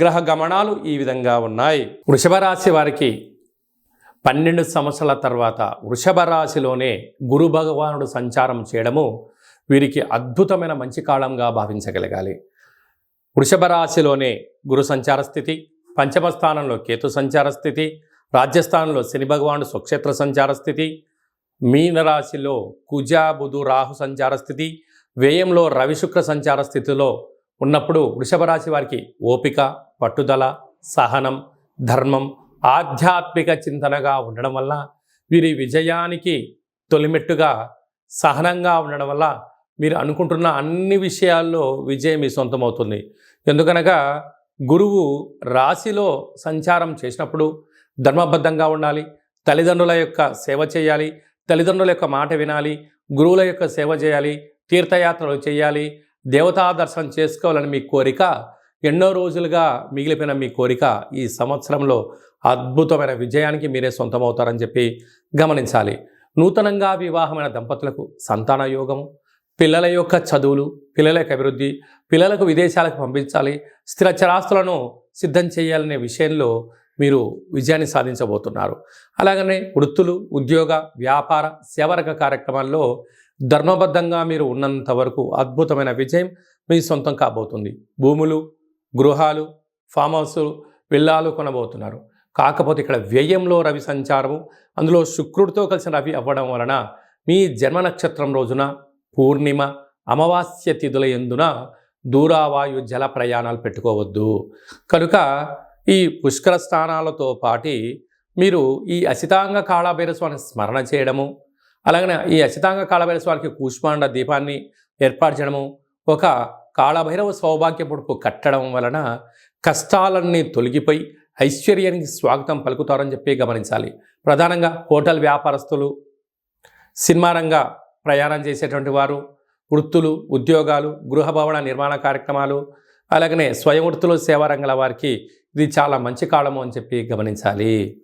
గ్రహ గమనాలు ఈ విధంగా ఉన్నాయి. వృషభ రాశి వారికి పన్నెండు సంవత్సరాల తర్వాత వృషభ రాశిలోనే గురు భగవానుడు సంచారం చేయడము వీరికి అద్భుతమైన మంచి కాలంగా భావించగలగాలి. వృషభ రాశిలోనే గురు సంచార స్థితి పంచమ స్థానంలో కేతు సంచార స్థితి రాజ్యస్థానంలో శని భగవానుడు స్వక్షేత్ర సంచార స్థితి మీనరాశిలో కుజ బుధు రాహు సంచార స్థితి వ్యయంలో రవి శుక్ర సంచార స్థితిలో ఉన్నప్పుడు వృషభ రాశి వారికి ఓపిక పట్టుదల సహనం ధర్మం ఆధ్యాత్మిక చింతనగా ఉండడం వల్ల వీరి విజయానికి తొలిమెట్టుగా సహనంగా ఉండడం వల్ల మీరు అనుకుంటున్న అన్ని విషయాల్లో విజయం మీ సొంతమవుతుంది. ఎందుకనగా గురువు రాశిలో సంచారం చేసినప్పుడు ధర్మబద్ధంగా ఉండాలి తల్లిదండ్రుల యొక్క సేవ చేయాలి తల్లిదండ్రుల యొక్క మాట వినాలి గురువుల యొక్క సేవ చేయాలి తీర్థయాత్రలు చేయాలి దేవతా దర్శనం చేసుకోవాలని మీ కోరిక ఎన్నో రోజులుగా మిగిలిపోయిన మీ కోరిక ఈ సంవత్సరంలో అద్భుతమైన విజయానికి మీరే సొంతమవుతారని చెప్పి గమనించాలి. నూతనంగా వివాహమైన దంపతులకు సంతాన యోగము పిల్లల యొక్క చదువులు పిల్లల యొక్క అభివృద్ధి పిల్లలకు విదేశాలకు పంపించాలి స్థిర చరాస్తులను సిద్ధం చేయాలనే విషయంలో మీరు విజయాన్ని సాధించబోతున్నారు. అలాగనే వృత్తులు ఉద్యోగ వ్యాపార సేవరక కార్యక్రమాల్లో ధర్మబద్ధంగా మీరు ఉన్నంత వరకు అద్భుతమైన విజయం మీ సొంతం కాబోతుంది. భూములు గృహాలు ఫామ్ హౌసులు విల్లాలు కొనబోతున్నారు. కాకపోతే ఇక్కడ వ్యయంలో రవి సంచారము అందులో శుక్రుడితో కలిసిన రవి అవ్వడం వలన మీ జన్మ నక్షత్రం రోజున పూర్ణిమ అమావాస్య తిథుల ఎందున దూరావాయు జల ప్రయాణాలు పెట్టుకోవద్దు. కనుక ఈ పుష్కర స్థానాలతో పాటి మీరు ఈ అసితాంగ కాళాభైరస్వామిని స్మరణ చేయడము అలాగనే ఈ అసితాంగ కాళభైరస్వామికి కూష్మాండ దీపాన్ని ఏర్పాటు చేయడము ఒక కాళభైరవ సౌభాగ్యపుడుపు కట్టడం వలన కష్టాలన్నీ తొలగిపోయి ఐశ్వర్యానికి స్వాగతం పలుకుతారని చెప్పి గమనించాలి. ప్రధానంగా హోటల్ వ్యాపారస్తులు సినిమా రంగ ప్రయాణం చేసేటువంటి వారు వృత్తులు ఉద్యోగాలు గృహభవన నిర్మాణ కార్యక్రమాలు అలాగనే స్వయం వృత్తులు సేవారంగాల వారికి ఇది చాలా మంచి కాలము అని చెప్పి గమనించాలి.